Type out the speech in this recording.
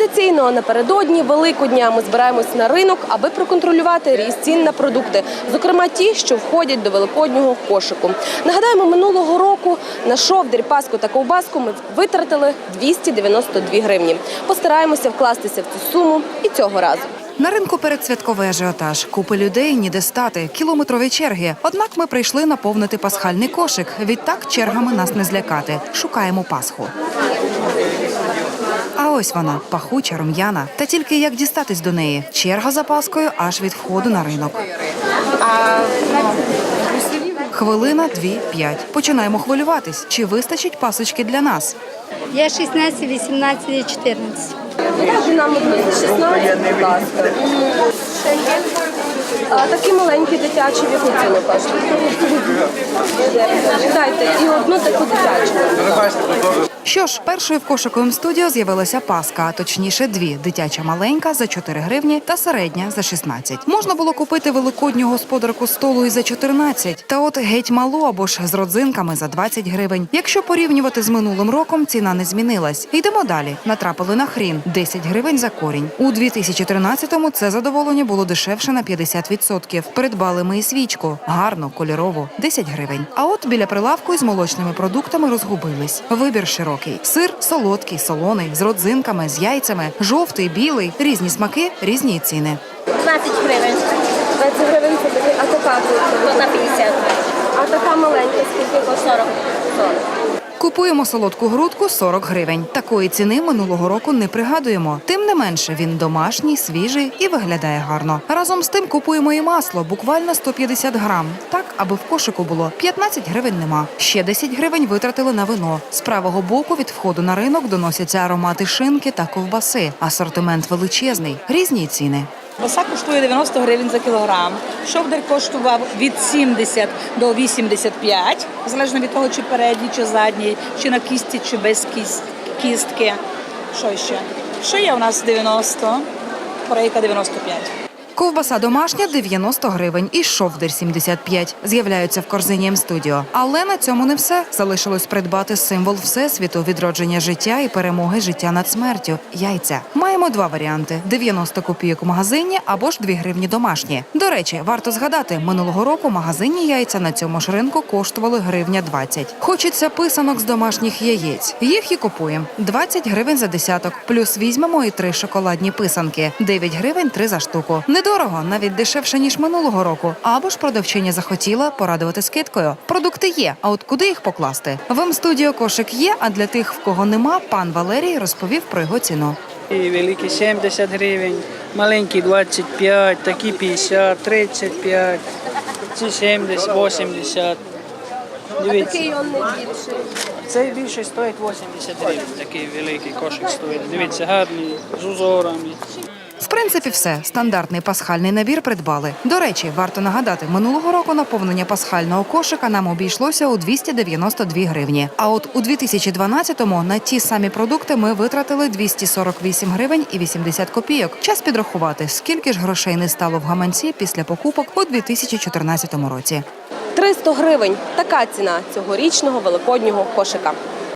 Традиційно напередодні Великодня ми збираємось на ринок, аби проконтролювати ріст цін на продукти, зокрема ті, що входять до великоднього кошику. Нагадаємо, минулого року на шовдер, паску та ковбаску ми витратили 292 гривні. Постараємося вкластися в цю суму і цього разу. На ринку передсвятковий ажіотаж. Купи людей ніде стати, кілометрові черги. Однак ми прийшли наповнити пасхальний кошик. Відтак чергами нас не злякати. Шукаємо пасху. А ось вона пахуча, рум'яна. Та тільки як дістатись до неї? Черга за паскою аж від входу на ринок. Хвилина, дві, п'ять. Починаємо хвилюватись. Чи вистачить пасочки для нас? Я 16, 18 і 14. Дайте нам одну 16, будь ласка. А такі маленькі дитячі в яку коштують? Дайте і одну таку дитячу. Що ж, першою в кошиковому студіо з'явилася паска, а точніше дві: дитяча маленька за 4 гривні та середня за 16. Можна було купити великодню господарку столу і за 14, та от геть малу або ж з родзинками за 20 гривень. Якщо порівнювати з минулим роком, ціна не змінилась. Йдемо далі. Натрапили на хрін 10 гривень за корінь. У 2013-му це задоволення було дешевше на 50%. Придбали ми і свічку. Гарно, кольорову 10 гривень. А от біля прилавку із молочними продуктами розгубились. Вибір широкий. Сир солодкий, солоний, з родзинками, з яйцями, жовтий, білий, різні смаки, різні ціни. 20 гривень, 20 гривень а кока тут? на 50, А така маленька скільки? 40. 40. Купуємо солодку грудку 40 гривень. Такої ціни минулого року не пригадуємо. Тим не менше, він домашній, свіжий і виглядає гарно. Разом з тим купуємо і масло, буквально 150 грам. Так, аби в кошику було 15 гривень нема. Ще 10 гривень витратили на вино. З правого боку від входу на ринок доносяться аромати шинки та ковбаси. Асортимент величезний, різні ціни. Оса коштує 90 гривень за кілограм. Шовдер коштував від 70 до 85, залежно від того, чи передній, чи задній, чи на кісті, чи без кістки. Що ще? Є у нас 90, корейка 95. Ковбаса домашня 90 гривень і шовдер 75. З'являються в корзині М-студіо. Але на цьому не все. Залишилось придбати символ всесвіту, відродження життя і перемоги життя над смертю. Яйця. Маємо два варіанти: 90 копійок у магазині або ж 2 гривні домашні. До речі, варто згадати, минулого року магазинні яйця на цьому ж ринку коштували гривня 20. Хочеться писанок з домашніх яєць. Їх і купуємо. 20 гривень за десяток. Плюс візьмемо і три шоколадні писанки. 9 гривень три за штуку. Недорого, навіть дешевше ніж минулого року. Або ж продавчиня захотіла порадувати скидкою. Продукти є. А от куди їх покласти? В М-студіо кошик є. А для тих, в кого нема, пан Валерій розповів про його ціну. І великі 70 гривень, маленькі 25, такі 50, 35, ці 70, 80. Дивіться, Такий он не більший. цей більше стоїть 80 гривень, такий великий кошик стоїть. Дивіться, гарний, з узорами. В принципі, все стандартний пасхальний набір придбали. До речі, варто нагадати, минулого року наповнення пасхального кошика нам обійшлося у 292 гривні. А от у 2012-му на ті самі продукти ми витратили 248 гривень і 80 копійок. Час підрахувати, скільки ж грошей не стало в гаманці після покупок у 2014 році. 300 гривень. Така ціна цьогорічного великоднього кошика.